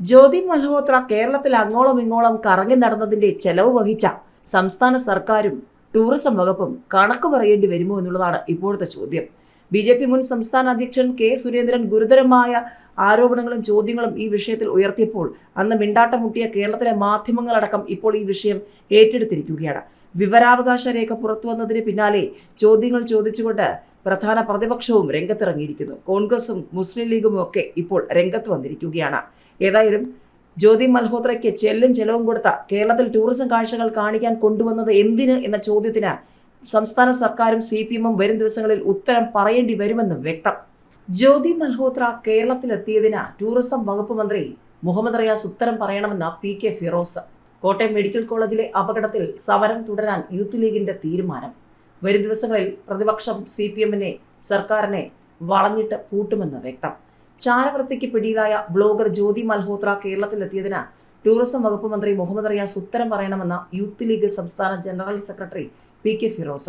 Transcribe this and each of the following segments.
ജ്യോതി മൽഹോത്ര കേരളത്തിൽ അങ്ങോളം ഇങ്ങോളം കറങ്ങി നടന്നതിന്റെ ചെലവ് വഹിച്ച സംസ്ഥാന സർക്കാരും ടൂറിസം വകുപ്പും കണക്ക് പറയേണ്ടി വരുമോ എന്നുള്ളതാണ് ഇപ്പോഴത്തെ ചോദ്യം. ബി ജെ പി മുൻ സംസ്ഥാന അധ്യക്ഷൻ കെ സുരേന്ദ്രൻ ഗുരുതരമായ ആരോപണങ്ങളും ചോദ്യങ്ങളും ഈ വിഷയത്തിൽ ഉയർത്തിയപ്പോൾ അന്ന് മിണ്ടാട്ടം മുട്ടിയ കേരളത്തിലെ മാധ്യമങ്ങളടക്കം ഇപ്പോൾ ഈ വിഷയം ഏറ്റെടുത്തിരിക്കുകയാണ്. വിവരാവകാശ രേഖ പുറത്തുവന്നതിന് പിന്നാലെ ചോദ്യങ്ങൾ ചോദിച്ചുകൊണ്ട് പ്രധാന പ്രതിപക്ഷവും രംഗത്തിറങ്ങിയിരിക്കുന്നു. കോൺഗ്രസും മുസ്ലിം ലീഗും ഒക്കെ ഇപ്പോൾ രംഗത്ത് വന്നിരിക്കുകയാണ്. ഏതായാലും ജ്യോതി മൽഹോത്രയ്ക്ക് ചെല്ലും ചെലവും കൊടുത്ത കേരളത്തിൽ ടൂറിസം കാഴ്ചകൾ കാണിക്കാൻ കൊണ്ടുവന്നത് എന്തിന് എന്ന ചോദ്യത്തിന് സംസ്ഥാന സർക്കാരും സി പി എമ്മും വരും ദിവസങ്ങളിൽ ഉത്തരം പറയേണ്ടി വരുമെന്നും വ്യക്തം. ജ്യോതി മൽഹോത്ര കേരളത്തിലെത്തിയതിന് ടൂറിസം വകുപ്പ് മന്ത്രി മുഹമ്മദ് റിയാസ് ഉത്തരം പറയണമെന്ന P K Firoz. Kottayam medical കോളേജിലെ അപകടത്തിൽ സമരം തുടരാൻ യൂത്ത് ലീഗിന്റെ തീരുമാനം. വരും ദിവസങ്ങളിൽ പ്രതിപക്ഷം സി പി എമ്മിനെ സർക്കാരിനെ വളഞ്ഞിട്ട് പൂട്ടുമെന്ന് വ്യക്തം. ചാരവൃത്തിക്ക് പിടിയിലായ ബ്ലോഗർ ജ്യോതി മൽഹോത്ര കേരളത്തിലെത്തിയതിന് ടൂറിസം വകുപ്പ് മന്ത്രി മുഹമ്മദ് റിയാസ് ഉത്തരം പറയണമെന്ന യൂത്ത് ലീഗ് സംസ്ഥാന general secretary P K Firoz.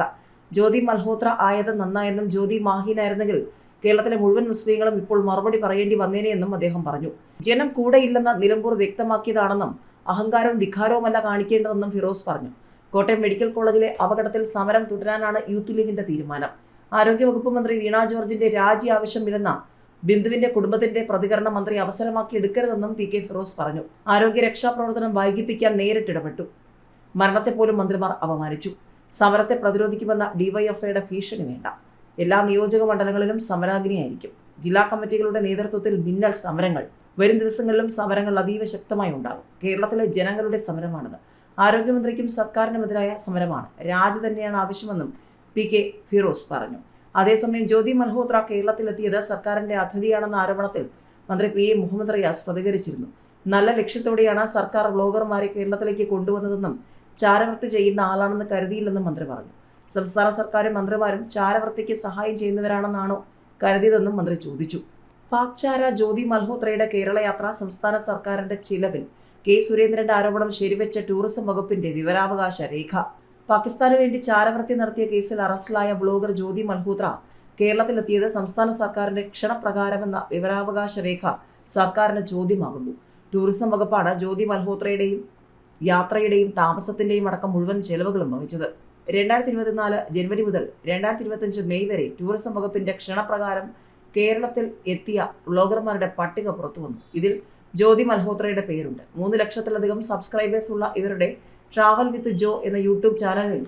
Jyoti Malhotra ആയത് നന്നായെന്നും ജ്യോതി മാഹീനായിരുന്നെങ്കിൽ കേരളത്തിലെ മുഴുവൻ മുസ്ലിങ്ങളും ഇപ്പോൾ മറുപടി പറയേണ്ടി വന്നേനെയെന്നും അദ്ദേഹം പറഞ്ഞു. ജനം കൂടെയില്ലെന്ന് നിലമ്പൂർ വ്യക്തമാക്കിയതാണെന്നും അഹങ്കാരവും ധിഖാരവുമല്ല കാണിക്കേണ്ടതെന്നും ഫിറോസ് പറഞ്ഞു. കോട്ടയം മെഡിക്കൽ കോളേജിലെ അപകടത്തിൽ സമരം തുടരാനാണ് യൂത്ത് ലീഗിന്റെ തീരുമാനം. ആരോഗ്യവകുപ്പ് മന്ത്രി വീണ ജോർജിന്റെ രാജി ആവശ്യമില്ലെന്ന ബിന്ദുവിന്റെ കുടുംബത്തിന്റെ പ്രതികരണം മന്ത്രി അവസരമാക്കി എടുക്കരുതെന്നും പി കെ ഫിറോസ് പറഞ്ഞു. ആരോഗ്യ രക്ഷാപ്രവർത്തനം വൈകിപ്പിക്കാൻ നേരിട്ടിടപെട്ടു മരണത്തെ പോലും മന്ത്രിമാർ അപമാനിച്ചു. സമരത്തെ പ്രതിരോധിക്കുമെന്ന ഡിവൈഎഫ്ഐയുടെ ഭീഷണി വേണ്ട. എല്ലാ നിയോജക മണ്ഡലങ്ങളിലും സമരാഗ്നിയായിരിക്കും. ജില്ലാ കമ്മിറ്റികളുടെ നേതൃത്വത്തിൽ മിന്നൽ സമരങ്ങൾ. വരും ദിവസങ്ങളിലും സമരങ്ങൾ അതീവ ശക്തമായി ഉണ്ടാകും. കേരളത്തിലെ ജനങ്ങളുടെ സമരമാണിത്. ആരോഗ്യമന്ത്രിക്കും സർക്കാരിനുമെതിരായ സമരമാണ്. രാജി തന്നെയാണ് ആവശ്യമെന്നും പി കെ ഫിറോസ് പറഞ്ഞു. അതേസമയം ജ്യോതി മൽഹോത്ര കേരളത്തിലെത്തിയത് സർക്കാരിന്റെ അതിഥിയാണെന്ന ആരോപണത്തിൽ മന്ത്രി പി എ മുഹമ്മദ് റിയാസ് പ്രതികരിച്ചിരുന്നു. നല്ല ലക്ഷ്യത്തോടെയാണ് സർക്കാർ ബ്ലോഗർമാരെ കേരളത്തിലേക്ക് കൊണ്ടുവന്നതെന്നും ചാരവൃത്തി ചെയ്യുന്ന ആളാണെന്ന് കരുതിയില്ലെന്നും മന്ത്രി പറഞ്ഞു. സംസ്ഥാന സർക്കാരും മന്ത്രിമാരും ചാരവൃത്തിക്ക് സഹായം ചെയ്യുന്നവരാണെന്നാണോ കരുതിയതെന്നും മന്ത്രി ചോദിച്ചു. പാക്ചാര ജ്യോതി മൽഹോത്രയുടെ കേരളയാത്ര സംസ്ഥാന സർക്കാരിന്റെ ചിലവിൽ കെ സുരേന്ദ്രന്റെ ആരോപണം ശരിവെച്ച ടൂറിസം വകുപ്പിന്റെ വിവരാവകാശ രേഖ. പാകിസ്ഥാന് വേണ്ടി ചാരവൃത്തി നടത്തിയ കേസിൽ അറസ്റ്റിലായ ബ്ലോഗർ ജ്യോതി മൽഹോത്ര കേരളത്തിലെത്തിയത് സംസ്ഥാന സർക്കാരിന്റെ ക്ഷണപ്രകാരമെന്ന വിവരാവകാശ രേഖ സർക്കാരിന് ചോദ്യമാകുന്നു. ടൂറിസം വകുപ്പാണ് ജ്യോതി മൽഹോത്രയുടെയും യാത്രയുടെയും താമസത്തിന്റെയും അടക്കം മുഴുവൻ ചെലവുകളും വഹിച്ചത്. രണ്ടായിരത്തി ഇരുപത്തിനാല് ജനുവരി മുതൽ രണ്ടായിരത്തി ഇരുപത്തിയഞ്ച് മെയ് വരെ ടൂറിസം വകുപ്പിന്റെ ക്ഷണപ്രകാരം കേരളത്തിൽ എത്തിയ വ്ളോഗർമാരുടെ പട്ടിക പുറത്തു വന്നു. ഇതിൽ ജ്യോതി മൽഹോത്രയുടെ പേരുണ്ട്. മൂന്ന് ലക്ഷത്തിലധികം സബ്സ്ക്രൈബേഴ്സ് ഉള്ള ഇവരുടെ ട്രാവൽ വിത്ത് ജോ എന്ന യൂട്യൂബ് ചാനലിൽ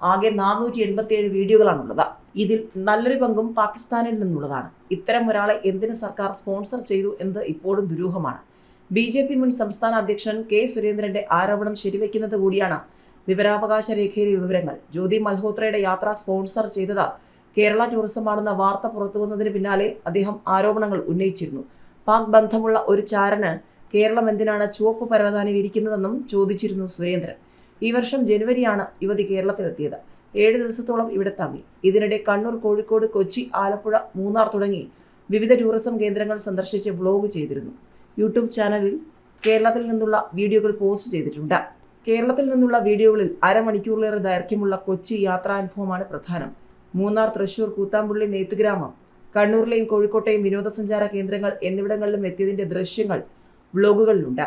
ആകെ നാനൂറ്റി എൺപത്തിയേഴ് വീഡിയോകളാണുള്ളത്. ഇതിൽ നല്ലൊരു പങ്കും പാകിസ്ഥാനിൽ നിന്നുള്ളതാണ്. ഇത്തരം ഒരാളെ എന്തിന് സർക്കാർ സ്പോൺസർ ചെയ്തു എന്നത് ഇപ്പോഴും ദുരൂഹമാണ്. ബി ജെ പി മുൻ സംസ്ഥാന അധ്യക്ഷൻ കെ സുരേന്ദ്രന്റെ ആരോപണം ശരിവെക്കുന്നത് കൂടിയാണ് വിവരാവകാശ രേഖയിലെ വിവരങ്ങൾ. ജ്യോതി മൽഹോത്രയുടെ യാത്ര സ്പോൺസർ ചെയ്തത് കേരള ടൂറിസമാണെന്ന വാർത്ത പുറത്തു വന്നതിന് പിന്നാലെ അദ്ദേഹം ആരോപണങ്ങൾ ഉന്നയിച്ചിരുന്നു. പാക് ബന്ധമുള്ള ഒരു ചാരന് കേരളം എന്തിനാണ് ചുവപ്പ് പരവതാനി വിരിക്കുന്നതെന്നും ചോദിച്ചിരുന്നു സുരേന്ദ്രൻ. ഈ വർഷം ജനുവരിയാണ് യുവതി കേരളത്തിലെത്തിയത്. ഏഴ് ദിവസത്തോളം ഇവിടെ തങ്ങി. ഇതിനിടെ കണ്ണൂർ കോഴിക്കോട് കൊച്ചി ആലപ്പുഴ മൂന്നാർ തുടങ്ങി വിവിധ ടൂറിസം കേന്ദ്രങ്ങൾ സന്ദർശിച്ച് വ്ലോഗ് ചെയ്തിരുന്നു. യൂട്യൂബ് ചാനലിൽ കേരളത്തിൽ നിന്നുള്ള വീഡിയോകൾ പോസ്റ്റ് ചെയ്തിട്ടുണ്ട്. കേരളത്തിൽ നിന്നുള്ള വീഡിയോകളിൽ അരമണിക്കൂറിലേറെ ദൈർഘ്യമുള്ള കൊച്ചി യാത്രാനുഭവമാണ് പ്രധാനം. മൂന്നാർ തൃശൂർ കൂത്താമ്പുള്ളി നെയ്ത്തുഗ്രാമം കണ്ണൂരിലെയും കോഴിക്കോട്ടെയും വിനോദസഞ്ചാര കേന്ദ്രങ്ങൾ എന്നിവിടങ്ങളിലും എത്തിയതിന്റെ ദൃശ്യങ്ങൾ വ്ലോഗുകളിലുണ്ട്.